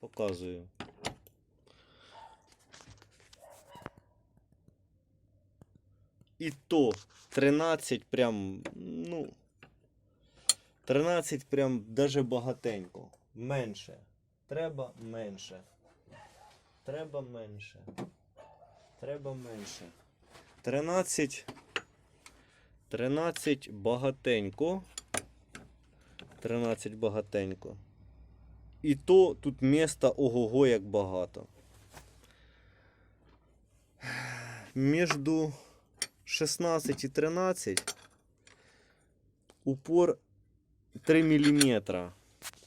Показую. І то 13 прям, ну. 13 прям даже багатенько. Менше. Треба менше. Треба менше. Треба менше. 13. 13 багатенько. 13 багатенько. І то тут міста ого-го як багато. Міжду 16 і 13 упор 3 мм.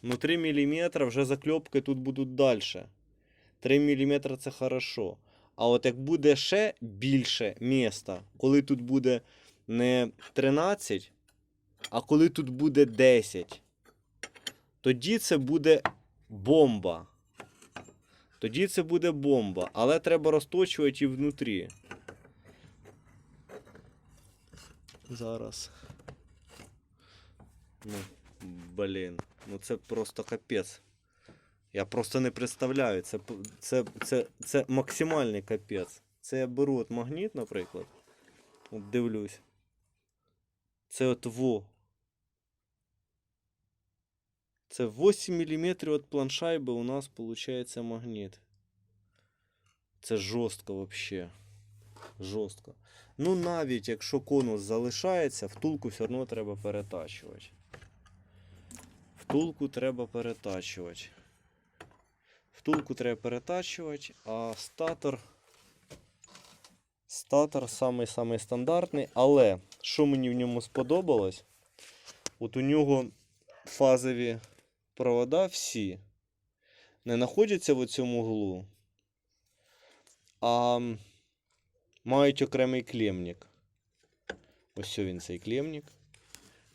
Ну 3 мм вже закльопки тут будуть далі. 3 мм це хорошо. А от як буде ще більше міста, коли тут буде не 13, а коли тут буде 10, тоді це буде бомба. Тоді це буде бомба, але треба розточувати і внутрі. Зараз. Ну, блін, ну це просто капець. Я просто не представляю. Це, це, це, це максимальний капець. Це я беру от магніт, наприклад. От дивлюсь. Це от во. Це 8 мм від планшайби у нас виходить магніт. Це жорстко вообще. Жорстко. Ну, навіть якщо конус залишається, втулку все одно треба перетачувати. Втулку треба перетачувати. Втулку треба перетачувати, а статор. Статор самий-самий стандартний, але що мені в ньому сподобалось, от у нього фазові провода всі не знаходяться в цьому углу, а мають окремий клемник. Ось він цей клемник.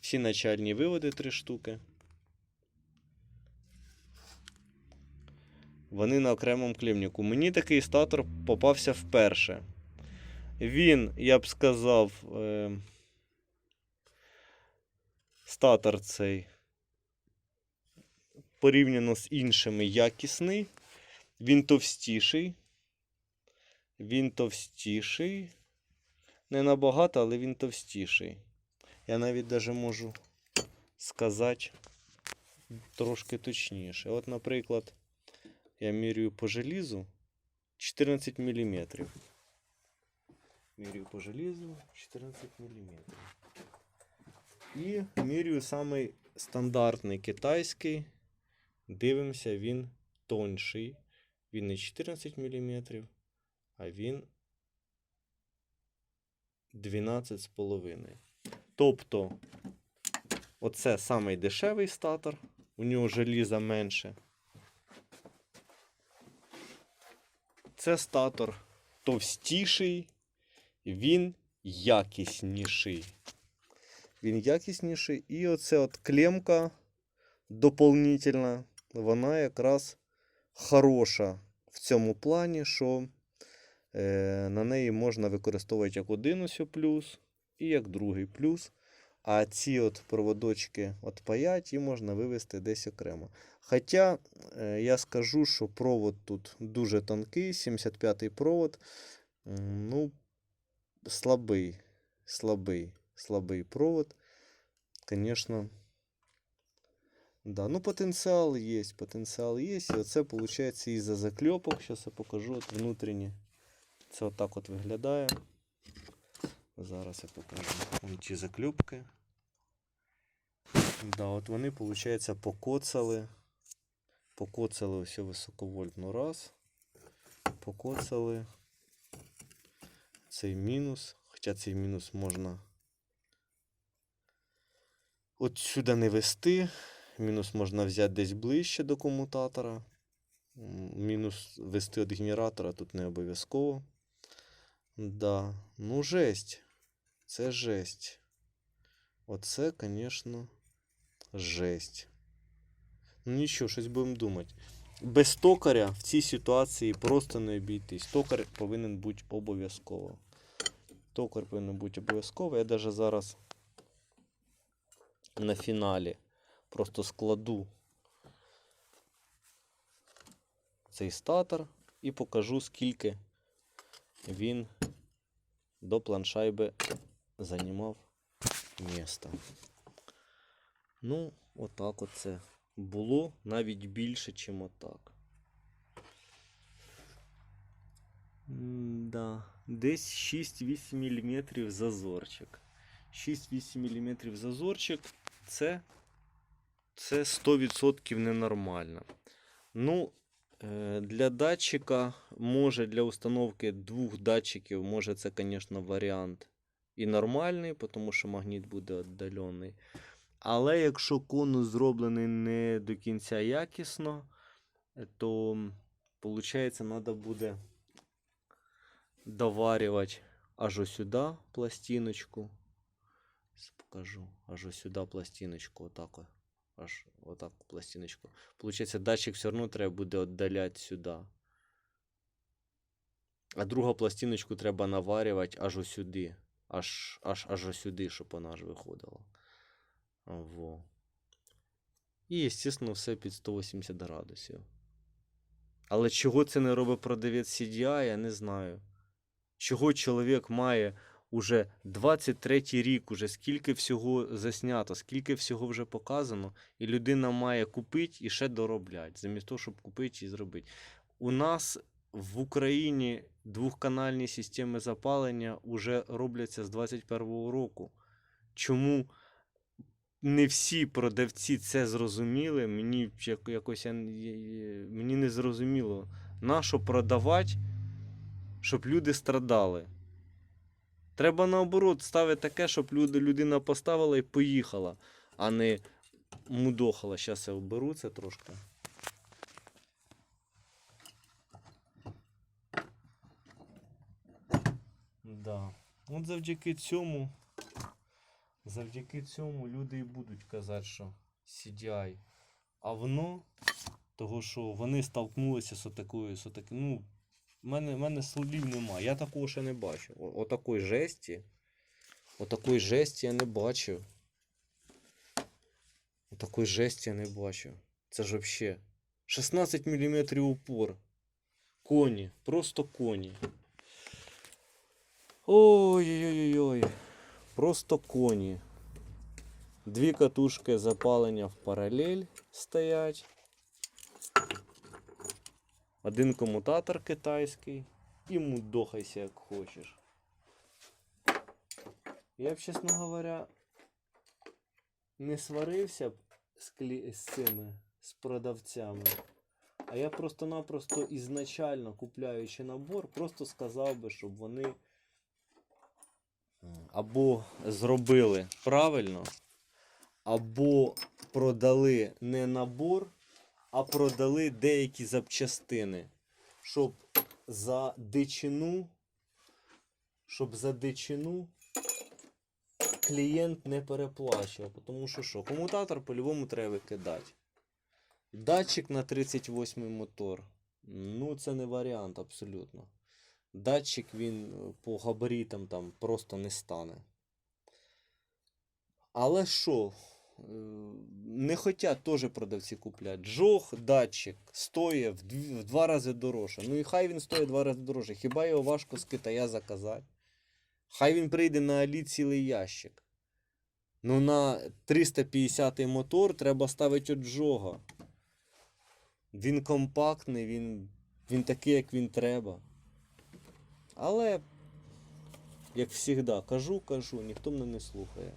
Всі начальні виводи три штуки. Вони на окремому клемнику. Мені такий статор попався вперше. Він, я б сказав, е, статор цей порівняно з іншими якісний. Він товстіший. Він товстіший. Не набагато, але він товстіший. Я навіть даже можу сказати трошки точніше. От, наприклад, я міряю по желізу 14 мм. Міряю по желізу 14 мм. І міряю самий стандартний китайський. Дивимося, він тонший. Він не 14 мм, а він 12,5. Тобто, оце самий дешевий статор. У нього желіза менше. Це статор товстіший, він якісніший. Він якісніший. І оце от клемка доповнительна, вона якраз хороша в цьому плані, що е, на неї можна використовувати як один ось плюс і як другий плюс. А ці от проводочки от паять і можна вивести десь окремо. Хоча е, я скажу, що провод тут дуже тонкий, 75-й провод. Ну, слабий, слабий, слабий провод. Звісно. Да, ну потенціал є, потенціал є. І оце виходить із-за закльопок. Зараз я покажу от внутрішні. Це отак от виглядає. Зараз я покажу. Вон ті закльопки. Да, от вони, виходить, покоцали. Покоцали ось високовольтну раз. Покоцали цей мінус. Хоча цей мінус можна от сюди не вести. Мінус можна взяти десь ближче до комутатора. Мінус вести від генератора тут не обов'язково. Да, ну жесть. Це жесть. Оце, звісно, жесть. Ну нічого, щось будемо думати. Без токаря в цій ситуації просто не обійтись. Токар повинен бути обов'язково. Токар повинен бути обов'язково. Я навіть зараз на фіналі просто складу цей статор і покажу, скільки він до планшайби займав міста. Ну, отак оце було навіть більше, ніж отак. Да. Десь 6-8 мм зазорчик. 6-8 мм зазорчик це, це 100% ненормально. Ну, е, для датчика, може для установки двох датчиків, може це, звісно, варіант і нормальний, тому що магніт буде віддалений. Але якщо конус зроблений не до кінця якісно, е, то виходить, треба буде доварювати аж сюди пластиночку. Покажу. Аж сюди пластиночку. Отак. Аж отак пластиночку. Получається, датчик все одно треба буде віддаляти сюди. А другу пластиночку треба наварювати аж ось сюди. Аж, аж, аж ось сюди, щоб вона аж виходила. Во. І, звісно, все під 180 градусів. Але чого це не робить продавець CDI, я не знаю. Чого чоловік має уже 23 рік, уже скільки всього заснято, скільки всього вже показано, і людина має купити і ще доробляти, замість того, щоб купити і зробити. У нас в Україні двохканальні системи запалення вже робляться з 21-го року. Чому не всі продавці це зрозуміли? Мені якось мені не зрозуміло. Нащо продавати, щоб люди страдали? Треба наоборот ставити таке, щоб люди, людина поставила і поїхала, а не мудохала. Зараз я оберу це трошки. Да. От завдяки цьому, завдяки цьому люди і будуть казати, що CDI. А воно, того, що вони столкнулися з отакою, з отакою, ну, в мене, в мене слів нема. Я такого ще не бачив. О, отакої жесті. Отакої жесті я не бачив. Отакої жесті я не бачив. Це ж вообще. 16 мм упор. Коні. Просто коні. Ой-ой-ой. Просто коні. Дві катушки запалення в паралель стоять. Один комутатор китайський. І мудохайся як хочеш. Я б, чесно говоря, не сварився б з, клі... з цими з продавцями. А я просто-напросто ізначально купляючи набор, просто сказав би, щоб вони або зробили правильно, або продали не набор, а продали деякі запчастини, щоб за дичину, щоб за дичину клієнт не переплачував. Тому що що, комутатор по-любому треба викидати. Датчик на 38 мотор. Ну, це не варіант абсолютно. Датчик він е, по габаритам там просто не стане. Але що? Не хотять теж продавці купляти. Джог датчик стоїть в, в два рази дорожче. Ну і хай він стоїть в два рази дорожче. Хіба його важко з Китая заказати? Хай він прийде на Алі цілий ящик. Ну на 350 мотор треба ставити от джога. Він компактний, він, він такий, як він треба. Але, як завжди, кажу, кажу, ніхто мене не слухає.